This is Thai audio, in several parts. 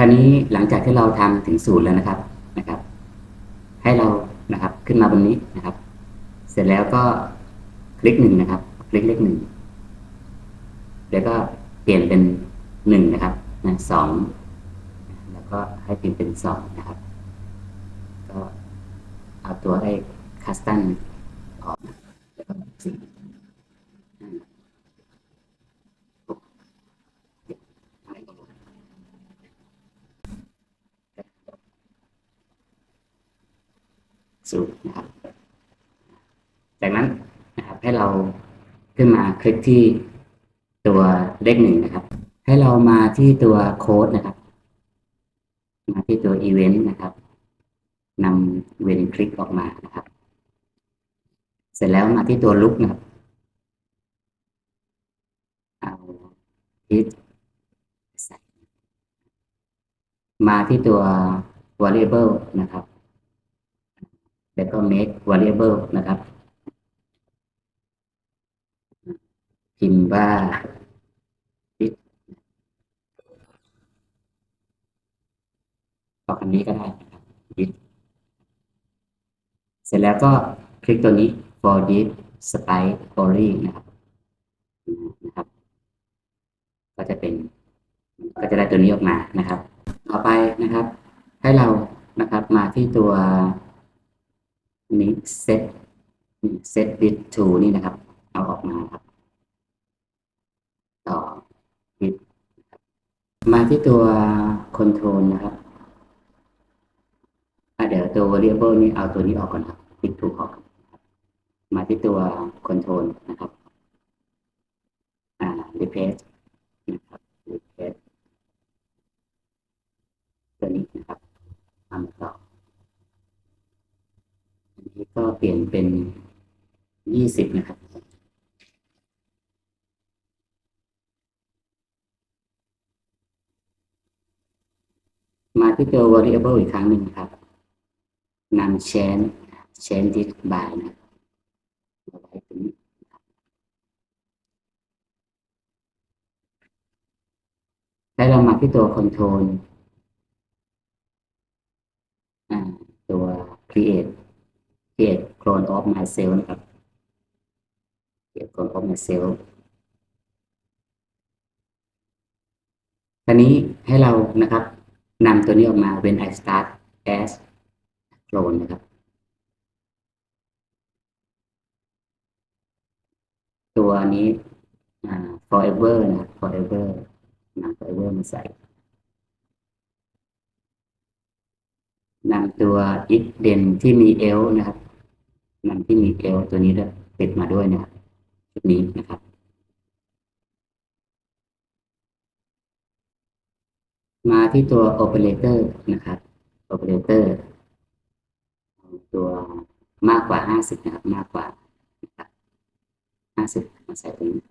คราวนี้หลังจากที่เราทำถึงศูนย์แล้วนะครับนะครับ ให้เรานะครับขึ้นมาบนนี้นะครับ เสร็จแล้วก็คลิกหนึ่งนะครับ คลิกเลขหนึ่งแล้วก็เปลี่ยนเป็นหนึ่งนะครับนะสองแล้วก็ให้เปลี่ยนเป็นสองนะครับ ก็เอาตัวไอ้คัสตันออกแล้วก็สี่ห้าหกเจ็ดอะไรก็ไม่รู้ ศูนย์นะครับ จากนั้นนะครับให้เราขึ้นมาคลิกที่ตัวเลขหนึ่งนะครับ ให้เรามาที่ตัวโค้ดนะครับ มาที่ตัวอีเวนต์นะครับนำเวนคลิกออกมานะครับ เสร็จแล้วมาที่ตัวลุกนะครับเอาฮิตใส่มาที่ตัว variable นะครับ แล้วก็ make variable นะครับ พิมพ์ว่า hit อคำนี้ก็ได้นะครับ hit เสร็จแล้วก็คลิกตัวนี้ for this spike story นะครับนะครับ ก็จะเป็น ก็จะได้ตัวนี้ออกมานะครับ ต่อไปนะครับ ให้เรานะครับมาที่ตัว นี้ set set with to นี่นะครับ เอาออกมาครับ ต่อ with มาที่ตัว control นะครับเดี๋ยวตัว variable นี่เอาตัวนี้ออกก่อนครับคลิกถูกออก มาที่ตัว control นะครับ อ่า replace นะครับ replace ตัวนี้นะครับทำต่อ อันนี้ก็เปลี่ยนเป็น ยี่สิบนะครับ มาที่ตัว variable อีกครั้งหนึ่งครับนำ change change this by นะครับเอาไว้ตรงนี้แล้วเรามาที่ตัว control ตัว create create clone of myself นะครับ create clone of myself ทีนี้ให้เรานะครับนำตัวนี้ออกมา when I start as clone นะครับ ตัวนี้ forever นะครับ forever นำ forever มาใส่นำตัว if then ที่มี l นะครับนำที่มี l ตัวนี้ด้วยติดมาด้วยนะครับ ชุดนี้นะครับมาที่ตัว operator นะครับ operator เอาตัวมากกว่า 50 นะครับ มากกว่านะครับ50 มาใส่ตรงนี้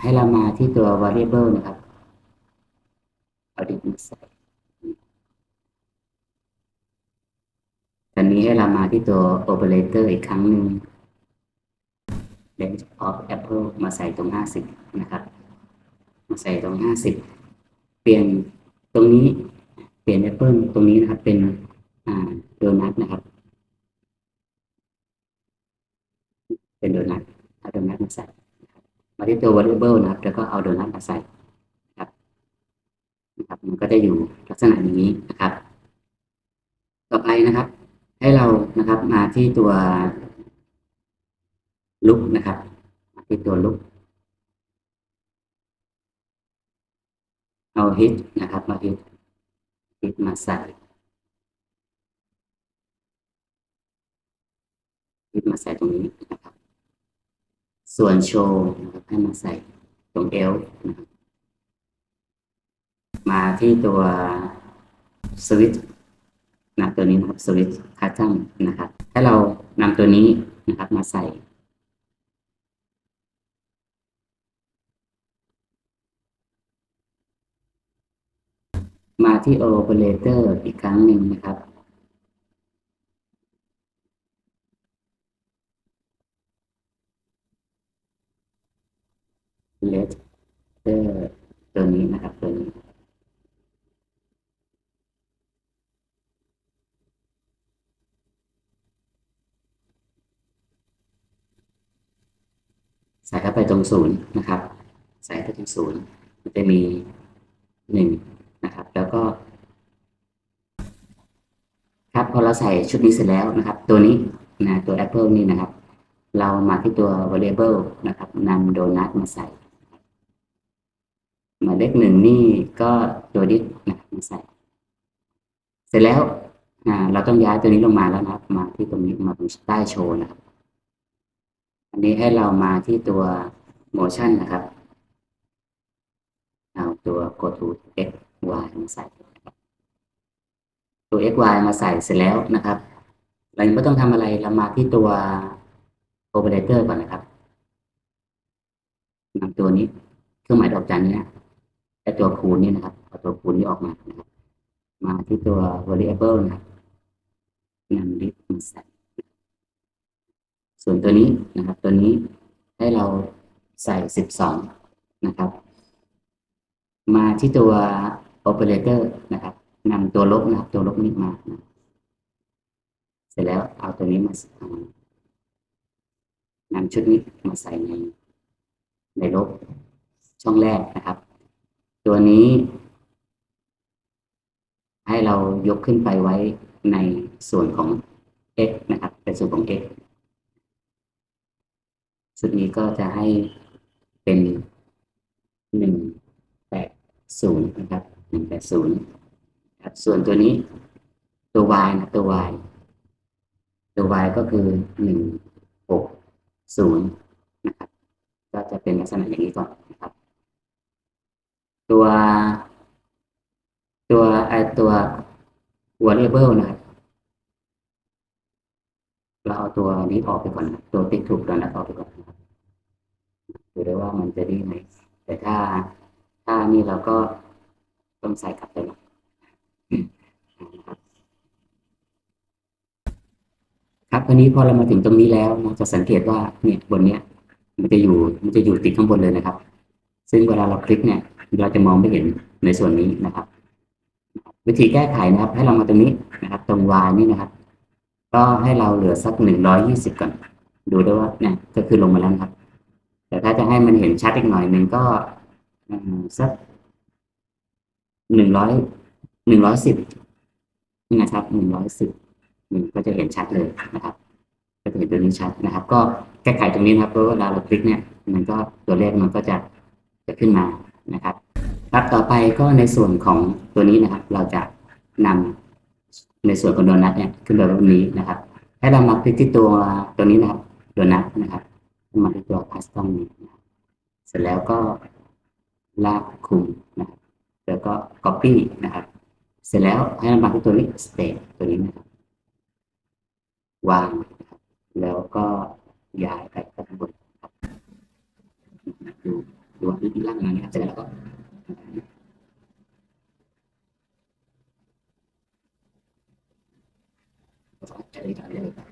ให้เรามาที่ตัว variable นะครับ เอาดิมาใส่ตอนนี้ให้เรามาที่ตัว operator อีกครั้งหนึ่ง range of apple มาใส่ตรง 50 นะครับ มาใส่ตรง 50 เปลี่ยนตรงนี้เปลี่ยน apple ตรงนี้นะครับเป็นโดนัทนะครับ เป็นโดนัทเอาโดนัทมาใส่นะครับมาที่ตัว variable นะครับแล้วก็เอาโดนัทมาใส่นะครับนะครับมันก็จะอยู่ลักษณะอย่างนี้นะครับ ต่อไปนะครับ ให้เรานะครับมาที่ตัว ลุกนะครับมาที่ตัวลุกเอาฮิตนะครับมาฮิตฮิตมาใส่ฮิตมาใส่ตรงนี้นะครับ ส่วนโชว์นะครับให้มาใส่ตรงเอลนะครับมาที่ตัวสวิตช์นะตัวนี้นะครับ switch pattern นะครับให้เรานำตัวนี้นะครับมาใส่ มาที่ operator อีกครั้งหนึ่งนะครับ let ตัวนี้นะครับตัวนี้ใส่เข้าไปตรงศูนย์นะครับ ใส่เข้าไปตรงศูนย์มันจะมีหนึ่ง นะครับ แล้วก็ครับพอเราใส่ชุดนี้เสร็จแล้วนะครับ ตัวนี้นะตัว Apple นี่นะครับ เรามาที่ตัว variable นะครับนำโดนัทมาใส่หมายเลขหนึ่งนี่ก็ตัวดิสนะมาใส่ เสร็จแล้วเราต้องย้ายตัวนี้ลงมาแล้วนะครับ มาที่ตรงนี้มาตรงใต้โชว์นะครับ อันนี้ให้เรามาที่ตัว motion นะครับ เอาตัว go to x y มาใส่ ตัว x y มาใส่เสร็จแล้วนะครับ เรายังไม่ต้องทำอะไรเรามาที่ตัว operator ก่อนนะครับนำตัวนี้เครื่องหมายดอกจันเนี้ยไอตัวคูณนี่นะครับเอาตัวคูณนี้ออกมานะครับ มาที่ตัว variable นะครับนำ list มาใส่ส่วนตัวนี้นะครับ ตัวนี้ให้เราใส่สิบสองนะครับ มาที่ตัว operator นะครับนำตัวลบนะครับตัวลบนี้มานะเสร็จแล้วเอาตัวนี้มาอ่านำชุดนี้มาใส่ในในลบช่องแรกนะครับ ตัวนี้ ให้เรายกขึ้นไปไว้ในส่วนของ x นะครับ เป็นส่วนของ x ชุดนี้ก็จะให้เป็นหนึ่งแปดศูนย์นะครับ หนึ่งแปดศูนย์ครับส่วนตัวนี้ ตัว y นะตัว y ตัว y ก็คือหนึ่งหกศูนย์นะครับก็จะเป็นลักษณะอย่างนี้ก่อนนะครับ ตัว ตัวไอตัว variable นะครับเราเอาตัวนี้ออกไปก่อนนะตัวติ๊กถูกตัวนั้ออกไปก่อนนะครับดูได้ว่ามันจะดีไหมแต่ถ้าถ้านี่เราก็ ต้องใส่กลับไปหน่อยนะครับครับวันนี้พอเรามาถึงตรงนี้แล้วเราจะสังเกตว่าเนี่ยบนเนี้ย มันจะอยู่มันจะอยู่ติดข้างบนเลยนะครับ ซึ่งเวลาเราคลิกเนี่ย เราจะมองไม่เห็นในส่วนนี้นะครับ วิธีแก้ไขนะครับ ให้เรามาตรงนี้นะครับ ตรง y นี่นะครับ ก็ให้เราเหลือสักหนึ่งร้อยยี่สิบก่อน ดูได้ว่าเนี่ยก็คือลงมาแล้วครับ แต่ถ้าจะให้มันเห็นชัดอีกหน่อยหนึ่งก็สัก หนึ่งร้อยหนึ่งร้อยสิบนี่นะครับหนึ่งร้อยสิบก็จะเห็นชัดเลยนะครับ ก็จะเห็นตัวนี้ชัดนะครับ ก็แก้ไขตรงนี้นะครับเพราะเวลาเราคลิกเนี่ย มันก็ตัวเลขมันก็จะจะขึ้นมานะครับครับต่อไปก็ในส่วนของตัวนี้นะครับ เราจะนำในส่วนของโดนัทเนี่ยขึ้นไปตรงนี้นะครับ ให้เรามาคลิกที่ตัวตัวนี้นะครับโดนัทนะครับมาที่ตัวคัสตอมนี้เสร็จแล้วก็ลากคุมนะครับ ก็ copy นะครับ เสร็จแล้วให้เรามาที่ตัวนี้ state ตัวนี้นะครับ วางนะครับแล้วก็ย้ายไปข้างบนครับดูดูว่าที่ล่างงานนะครับเสร็จแล้วก็จะได้ทำได้เลยครับ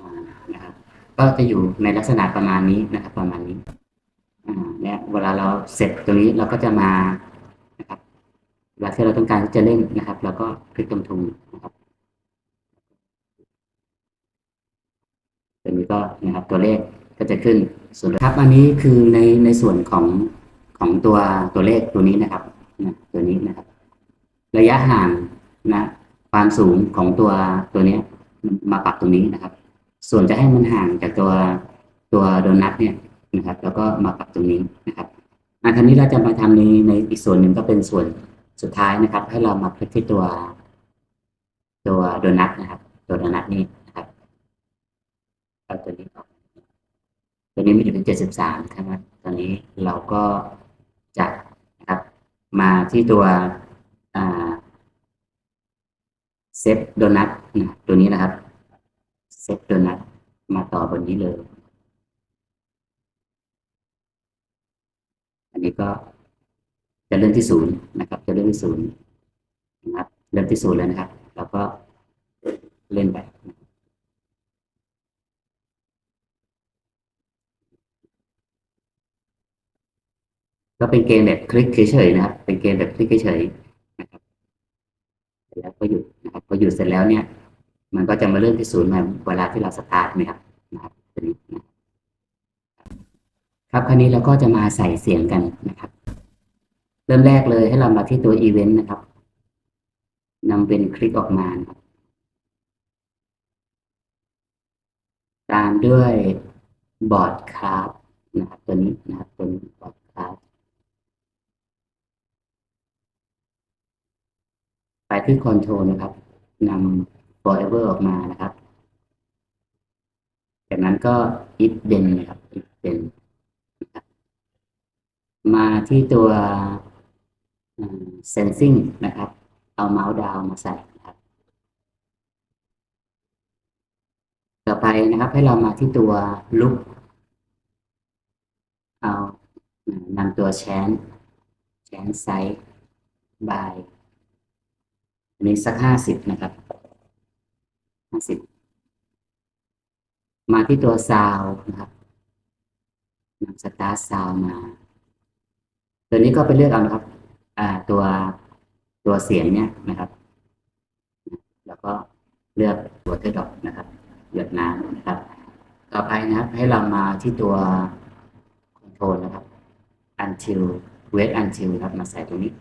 อ่านะครับ ก็จะอยู่ในลักษณะประมาณนี้นะครับประมาณนี้เนี่ยเวลาเราเสร็จตรงนี้เราก็จะมานะครับเวลาที่เราต้องการที่จะเล่นนะครับเราก็คลิกตรงทูนะครับตัวนี้ก็นะครับตัวเลขก็จะขึ้นส่วนครับอันนี้คือในในส่วนของของตัวตัวเลขตัวนี้นะครับนะตัวนี้นะครับ ระยะห่างนะความสูงของตัวตัวนี้มาปรับตรงนี้นะครับ ส่วนจะให้มันห่างจากตัวตัวโดนัทเนี่ยนะครับ แล้วก็มาปรับตรงนี้นะครับอันนี้เราจะมาทำในในอีกส่วนหนึ่งก็เป็นส่วนสุดท้ายนะครับ ให้เรามาคลิกที่ตัว ตัวโดนัทนะครับ ตัวโดนัทนี่นะครับเอาตัวนี้ออกตัวนี้มันอยู่ที่เจ็ดสิบสามครับตอนนี้เราก็จะนะครับ มาที่ตัวเซฟโดนัทนะตัวนี้นะครับ เซฟโดนัทมาต่อบนนี้เลย อันนี้ก็จะเริ่มที่ศูนย์นะครับ จะเริ่มที่ศูนย์นะครับ เริ่มที่ศูนย์แล้วนะครับ แล้วก็เล่นไปก็เป็นเกมแบบคลิกเฉยๆนะครับ เป็นเกมแบบคลิกเฉยเสร็จแล้วก็หยุดนะครับ พอหยุดเสร็จแล้วเนี่ย มันก็จะมาเริ่มที่ศูนย์ใหม่เวลาที่เราสตาร์ทนะครับนะครับตัวนี้นะครับคราวนี้เราก็จะมาใส่เสียงกันนะครับ เริ่มแรกเลยให้เรามาที่ตัวอีเวนต์นะครับนำเป็นคลิกออกมาครับตามด้วยบอร์ดคาร์นะครับตัวนี้นะครับตัวนี้บอร์ดคาร์ไปที่คอนโทรลนะครับนำ forever ออกมานะครับ จากนั้นก็ if then นะครับ if then นมาที่ตัว sensing นะครับ เอาเมาส์ดาวมาใส่นะครับ ต่อไปนะครับให้เรามาที่ตัว loop เอานำตัว chan chan size by อันนี้สักห้าสิบนะครับ สิบมาที่ตัว sound นะครับนำ start sound มา ตัวนี้ก็ไปเลือกเอานะครับอ่าตัวตัวเสียงเนี่ยนะครับ แล้วก็เลือก water drop นะครับหยดน้ำนะครับ ต่อไปนะครับ ให้เรามาที่ตัว control นะครับ until wait until นะครับมาใส่ตรงนี้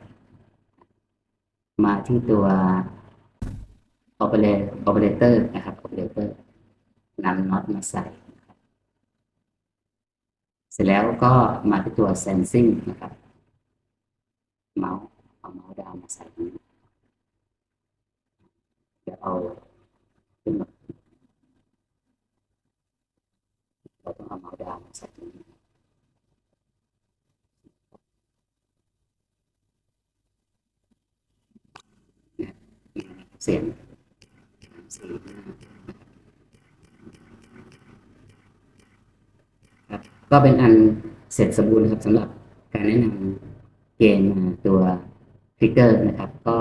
มาที่ตัว operator operator นะครับ operator นำน็อตมาใส่ เสร็จแล้วก็มาที่ตัว sensing นะครับ เมาส์เอาเมาส์ดาวมาใส่นี้เดี๋ยวเอาขึ้นมาเราต้องเอาเมาส์ดาวมาใส่ตรงนี้เนี่ยเสียง สียงครับก็เป็นอันเสร็จสมบูรณ์นะครับสำหรับการแนะนำเกณฑ์มาตัวทริกเกอร์นะครับ ก็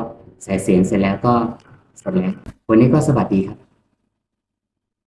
ใส่เสียงเสร็จแล้วก็เสร็จแล้ววันนี้ก็สวัสดีครับ